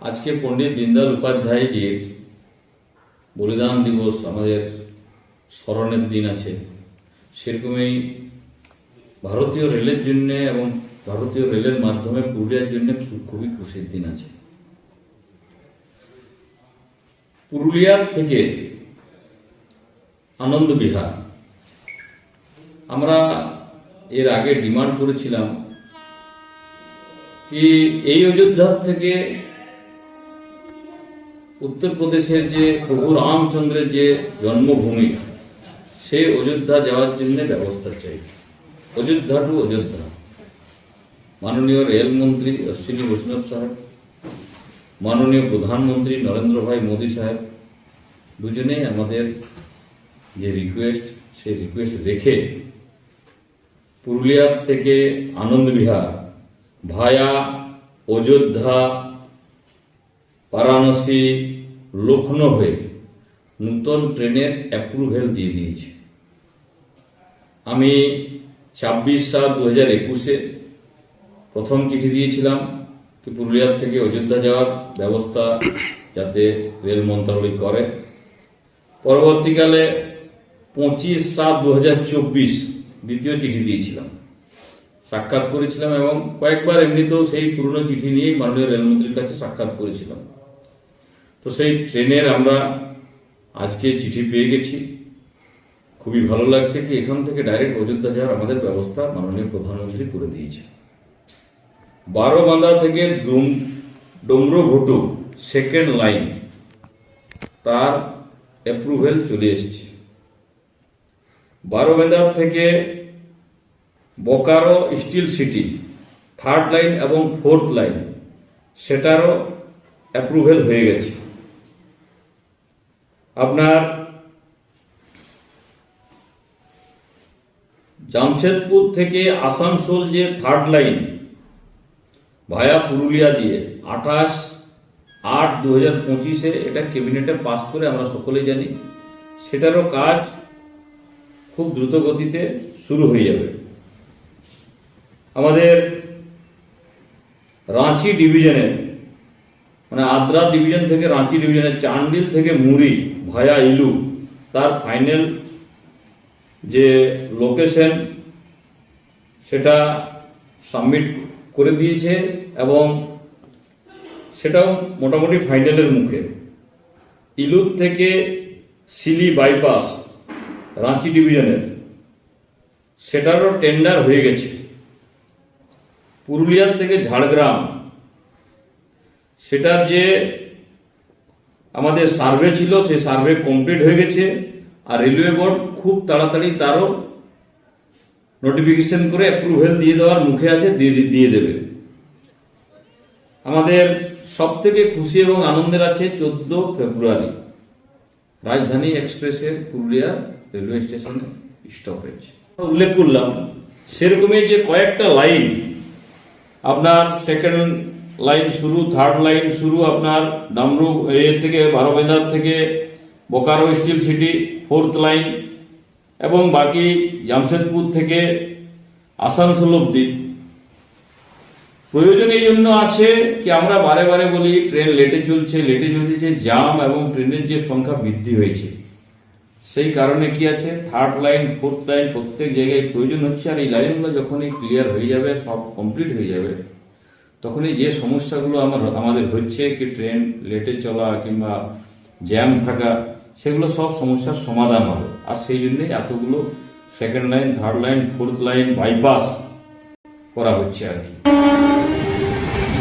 আজকে পণ্ডিত দীনদয়াল উপাধ্যায়জির বলিদান দিবস আমাদের স্মরণের দিন আছে। সেরকমই ভারতীয় রেলের জন্য এবং ভারতীয় রেলের মাধ্যমে পুরুলিয়ার জন্য খুবই খুশির দিন আছে। পুরুলিয়ার থেকে আনন্দ বিহার। আমরা এর আগে ডিমান্ড করেছিলাম কি এই অযোধ্যার থেকে উত্তরপ্রদেশের যে প্রভু রামচন্দ্রের যে জন্মভূমি, সেই অযোধ্যা যাওয়ার জন্য ব্যবস্থা চাই। অযোধ্যা টু অযোধ্যা। মাননীয় রেলমন্ত্রী অশ্বিনী বৈষ্ণব সাহেব, মাননীয় প্রধানমন্ত্রী নরেন্দ্র ভাই মোদী সাহেব, দুজনেই আমাদের যে রিকোয়েস্ট সেই রিকোয়েস্ট রেখে পুরুলিয়ার থেকে আনন্দবিহার ভায়া অযোধ্যা বারাণসী লখনৌ হয়ে নূতন ট্রেনের অ্যাপ্রুভেল দিয়ে দিয়েছে। আমি ছাব্বিশ সাত দু হাজার একুশে প্রথম চিঠি দিয়েছিলাম কি পুরুলিয়ার থেকে অযোধ্যা যাওয়ার ব্যবস্থা যাতে রেল মন্ত্রণালয় করে। পরবর্তীকালে পঁচিশ সাত দু হাজার চব্বিশ দ্বিতীয় চিঠি দিয়েছিলাম। সাক্ষাৎ করেছিলাম এবং কয়েকবার এমনিতেও সেই পুরনো চিঠি নিয়েই মাননীয় রেলমন্ত্রীর কাছে সাক্ষাৎ করেছিলাম। তো সেই ট্রেনের আমরা আজকে চিঠি পেয়ে গেছি। খুবই ভালো লাগছে কি এখান থেকে ডাইরেক্ট অযোধ্যা যাওয়ার আমাদের ব্যবস্থা মাননীয় প্রধানমন্ত্রী করে দিয়েছে। বারোবান্ধা থেকে ডুম- ডোমরঘটু সেকেন্ড লাইন তার অ্যাপ্রুভেল চলে এসেছে। বারোবান্ধার থেকে Bokaro steel city third line এবং ফোর্থ লাইন সেটারও অ্যাপ্রুভেল হয়ে গেছে। আপনার জামশেদপুর থেকে আসানসোল যে থার্ড লাইন ভায়া পুরুলিয়া দিয়ে আঠাশ আট দু হাজার পঁচিশে এটা ক্যাবিনেটে পাস করে আমরা সকলেই জানি, সেটারও কাজ খুব দ্রুত গতিতে শুরু হয়ে যাবে। আমাদের রাঁচি ডিভিশনের মানে আদ্রা ডিভিশন থেকে রাঁচি ডিভিশনের চান্ডিল থেকে মুড়ি, ভায়া ইলু, তার ফাইনাল যে লোকেশন সেটা সাবমিট করে দিয়েছে এবং সেটাও মোটামুটি ফাইনালের মুখে। ইলুর থেকে সিলি বাইপাস রাঁচি ডিভিশনের সেটারও টেন্ডার হয়ে গেছে। পুরুলিয়ার থেকে ঝাড়গ্রাম সেটার যে আমাদের সার্ভে ছিল, সেই সার্ভে কমপ্লিট হয়ে গেছে আর রেলওয়ে বোর্ড খুব তাড়াতাড়ি তারও নোটিফিকেশন করে অ্যাপ্রুভেল দিয়ে দেওয়ার মুখে আছে, দিয়ে দেবে। আমাদের সব থেকে খুশি এবং আনন্দের আছে চোদ্দ ফেব্রুয়ারি। রাজধানী এক্সপ্রেসের পুরুলিয়া রেলওয়ে স্টেশনে স্টপেজ উল্লেখ করলাম, সেরকমই যে কয়েকটা লাইন আপনার সেকেন্ড লাইন শুরু থার্ড লাইন শুরু আপনার ডামরু এর থেকে বারোবেন্দার থেকে Bokaro steel city fourth line এবং বাকি জামশেদপুর থেকে আসানসোল অব্দি প্রয়োজন এই জন্য আছে কি আমরা বারে বারে বলি ট্রেন লেটে চলছে লেটে চলছে যে জাম এবং ট্রেনের যে সংখ্যা বৃদ্ধি হয়েছে। সেই কারণে কি আছে? থার্ড লাইন ফোর্থ লাইন প্রত্যেক জায়গায় প্রয়োজন হচ্ছে আর এই লাইনগুলো যখনই ক্লিয়ার হয়ে যাবে, সব কমপ্লিট হয়ে যাবে। তখনই যে সমস্যাগুলো আমার আমাদের হচ্ছে, কি ট্রেন লেটে চলা কিংবা জ্যাম থাকা, সেগুলো সব সমস্যার সমাধান হবে। আর সেই জন্যই এতগুলো second line third line fourth line bypass করা হচ্ছে আর কি।